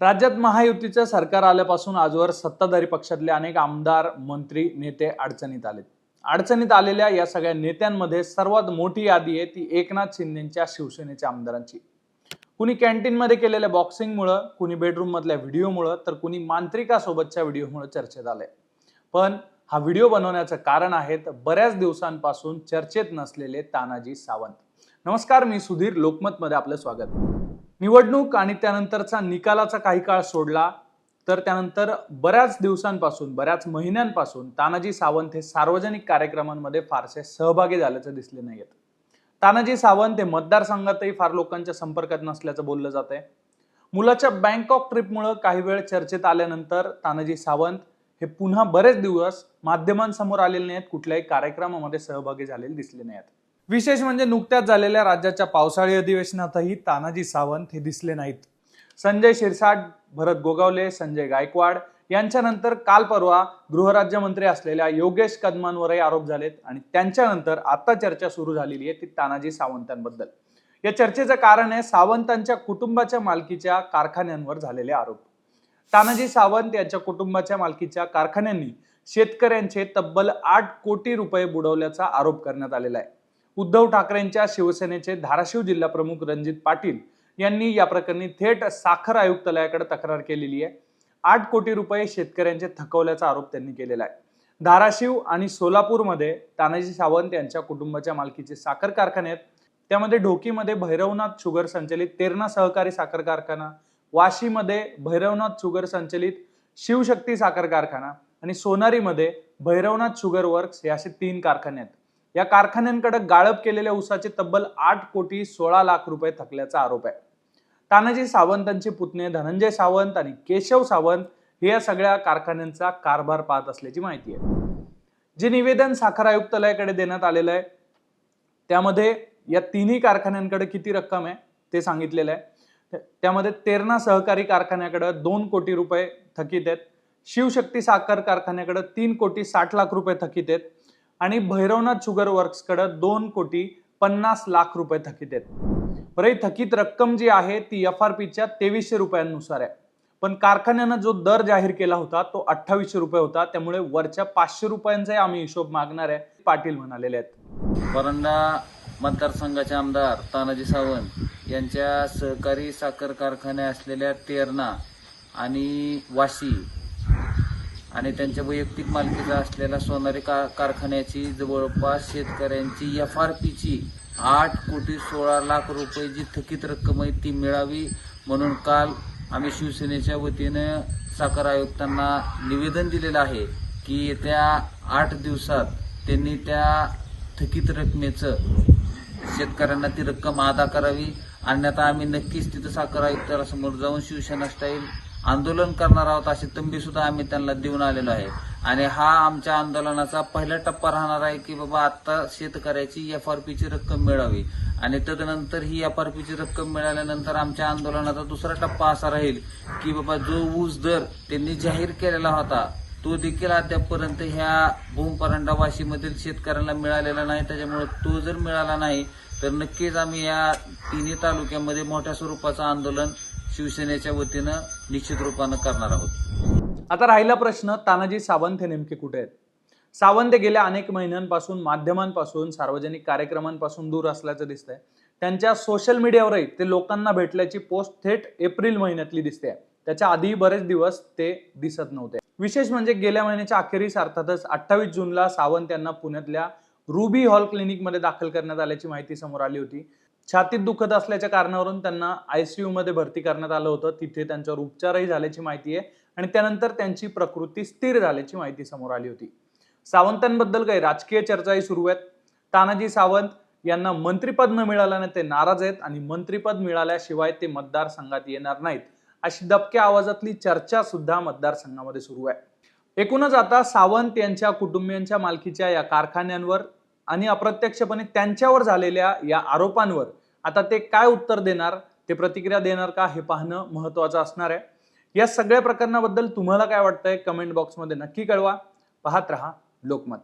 राज्यात महायुतीचं सरकार आल्यापासून आजवर सत्ताधारी पक्षातले अनेक आमदार मंत्री नेते अडचणीत आलेत. अडचणीत आलेल्या या सगळ्या नेत्यांमध्ये सर्वात मोठी यादी आहे ती एकनाथ शिंदेच्या शिवसेनेच्या आमदारांची. कुणी कॅन्टीनमध्ये केलेल्या बॉक्सिंगमुळं कुणी बेडरूम मधल्या व्हिडिओमुळं तर कुणी मांत्रिकासोबतच्या व्हिडिओमुळं चर्चेत आले पण हा व्हिडिओ बनवण्याचं कारण आहेत बऱ्याच दिवसांपासून चर्चेत नसलेले तानाजी सावंत. नमस्कार मी सुधीर लोकमतमध्ये आपलं स्वागत. निवडणूक आणि त्यानंतरचा निकालाचा काही काळ सोडला तर त्यानंतर बऱ्याच दिवसांपासून बऱ्याच महिन्यांपासून तानाजी सावंत हे सार्वजनिक कार्यक्रमांमध्ये फारसे सहभागी झाल्याचं दिसले नाहीत तानाजी सावंत हे मतदारसंघातही फार लोकांच्या संपर्कात नसल्याचं बोललं जात आहे. मुलाच्या बँकॉक ट्रिपमुळं काही वेळ चर्चेत आल्यानंतर तानाजी सावंत हे पुन्हा बरेच दिवस माध्यमांसमोर आलेले नाहीत कुठल्याही कार्यक्रमामध्ये सहभागी झालेले दिसले नाहीत विशेष म्हणजे नुकत्याच झालेल्या राज्याच्या पावसाळी अधिवेशनातही तानाजी सावंत हे दिसले नाहीत. संजय शिरसाट भरत गोगावले संजय गायकवाड यांच्यानंतर काल परवा गृहराज्यमंत्री असलेल्या योगेश कदमांवरही आरोप झालेत आणि त्यांच्यानंतर आता चर्चा सुरू झालेली आहे ती तानाजी सावंतांबद्दल. या चर्चेचं कारण आहे सावंतांच्या कुटुंबाच्या मालकीच्या कारखान्यांवर झालेले आरोप. तानाजी सावंत यांच्या कुटुंबाच्या मालकीच्या कारखान्यांनी शेतकऱ्यांचे तब्बल आठ कोटी रुपये बुडवल्याचा आरोप करण्यात आलेला आहे. उद्धव ठाकरेंच्या शिवसेनेचे धाराशिव जिल्हा प्रमुख रणजित पाटील यांनी या प्रकरणी थेट साखर आयुक्तालयाकडे तक्रार केलेली आहे. आठ कोटी रुपये शेतकऱ्यांचे थकवल्याचा आरोप त्यांनी केलेला आहे. धाराशिव आणि सोलापूरमध्ये तानाजी सावंत यांच्या कुटुंबाच्या मालकीचे साखर कारखाने आहेत. त्यामध्ये ढोकीमध्ये भैरवनाथ शुगर संचलित तेरणा सहकारी साखर कारखाना वाशीमध्ये भैरवनाथ शुगर संचलित शिवशक्ती साखर कारखाना आणि सोनारीमध्ये भैरवनाथ शुगर वर्क्स हे असे तीन कारखाने आहेत. या कारखान्यांकडे गाळप केलेल्या ऊसाचे तब्बल आठ कोटी सोळा लाख रुपये थकल्याचा आरोप आहे. तानाजी सावंतांचे पुतणे धनंजय सावंत आणि केशव सावंत हे या सगळ्या कारखान्यांचा कारभार पाहत असल्याची माहिती आहे. जे निवेदन साखर आयुक्तालयाकडे देण्यात आलेलं आहे त्यामध्ये या तिन्ही कारखान्यांकडे किती रक्कम आहे ते सांगितलेलं आहे. त्यामध्ये तेरणा सहकारी कारखान्याकडे दोन कोटी रुपये थकीत आहेत. शिवशक्ती साखर कारखान्याकडे तीन कोटी साठ लाख रुपये थकीत आहेत. आणि भैरवनाथ शुगर वर्क्सकडे दोन कोटी पन्नास लाख रुपये थकीत आहेत. बरं ही थकीत रक्कम जी आहे ती एफ आर पीच्या तेवीसशे रुपयांनुसार आहे. पण कारखान्यानं जो दर जाहीर केला होता तो अठ्ठावीसशे रुपये होता. त्यामुळे वरच्या पाचशे रुपयांचाही आम्ही हिशोब मागणार आहे पाटील म्हणालेले आहेत. परंडा मतदारसंघाचे आमदार तानाजी सावंत यांच्या सहकारी साखर कारखाने असलेल्या तेरणा आणि वाशी आणि त्यांच्या वैयक्तिक मालकीचा असलेल्या सोनारी का कारखान्याची जवळपास शेतकऱ्यांची एफ आर पीची आठ कोटी सोळा लाख रुपये जी थकीत रक्कम आहे ती मिळावी म्हणून काल आम्ही शिवसेनेच्या वतीनं साखर आयुक्तांना निवेदन दिलेलं आहे की येत्या आठ दिवसात त्यांनी त्या थकीत रकमेचं शेतकऱ्यांना ती रक्कम अदा करावी. अन्यथा आम्ही नक्कीच तिथं साखर आयुक्ताला समोर जाऊन शिवसेना स्टाईल आंदोलन करणार आहोत अशी तंबी सुद्धा आम्ही त्यांना देऊन आलेलो आहे. आणि हा आमच्या आंदोलनाचा पहिला टप्पा राहणार आहे की बाबा आता शेतकऱ्याची एफ आर पीची रक्कम मिळावी. आणि तदनंतर ही एफ आर पीची रक्कम मिळाल्यानंतर आमच्या आंदोलनाचा दुसरा टप्पा असा राहील की बाबा जो ऊस दर त्यांनी जाहीर केलेला होता तो देखील अद्यापपर्यंत ह्या भूमपरंडा वाशीमधील शेतकऱ्यांना मिळालेला नाही. त्याच्यामुळे तो जर मिळाला नाही तर नक्कीच आम्ही या तिन्ही तालुक्यामध्ये मोठ्या स्वरूपाचं आंदोलन शिवसेनेच्या वतीनं निश्चित रूपानं करणार आहोत. आता राहिला प्रश्न तानाजी सावंत हे नेमके कुठे आहेत? सावंत हे गेल्या अनेक महिन्यांपासून माध्यमांपासून सार्वजनिक कार्यक्रमांपासून दूर असल्याचं दिसतंय. त्यांच्या सोशल मीडियावरही ते लोकांना भेटल्याची पोस्ट थेट एप्रिल महिन्यातली दिसते. त्याच्या आधी बरेच दिवस ते दिसत नव्हते. विशेष म्हणजे गेल्या महिन्याच्या अखेरीस अर्थातच अठ्ठावीस जूनला सावंत यांना पुण्यातल्या रुबी हॉल क्लिनिकमध्ये दाखल करण्यात आल्याची माहिती समोर आली होती. छातीत दुखत असल्याच्या कारणावरून त्यांना आयसीयू मध्ये भरती करण्यात आलं होतं. तिथे त्यांच्यावर उपचारही झाल्याची माहिती आहे आणि त्यानंतर त्यांची प्रकृती स्थिर झाल्याची माहिती समोर आली होती. सावंतांबद्दल काही राजकीय चर्चाही सुरू आहेत. तानाजी सावंत यांना मंत्रीपद न मिळाल्याने ते नाराज आहेत आणि मंत्रीपद मिळाल्याशिवाय ते मतदारसंघात येणार नाहीत. अशी दबक्या आवाजातली चर्चा सुद्धा मतदारसंघामध्ये सुरू आहे. एकूणच आता सावंत यांच्या कुटुंबियांच्या मालकीच्या या कारखान्यांवर आणि अप्रत्यक्षपणे त्यांच्यावर झालेल्या या आरोपांवर आता ते काय उत्तर देणार? ते प्रतिक्रिया देणार का? हे पाहणं महत्वाचं असणार आहे. या सगळ्या प्रकरणाबद्दल तुम्हाला काय वाटतंय? कमेंट बॉक्समध्ये नक्की कळवा. पाहत रहा लोकमत.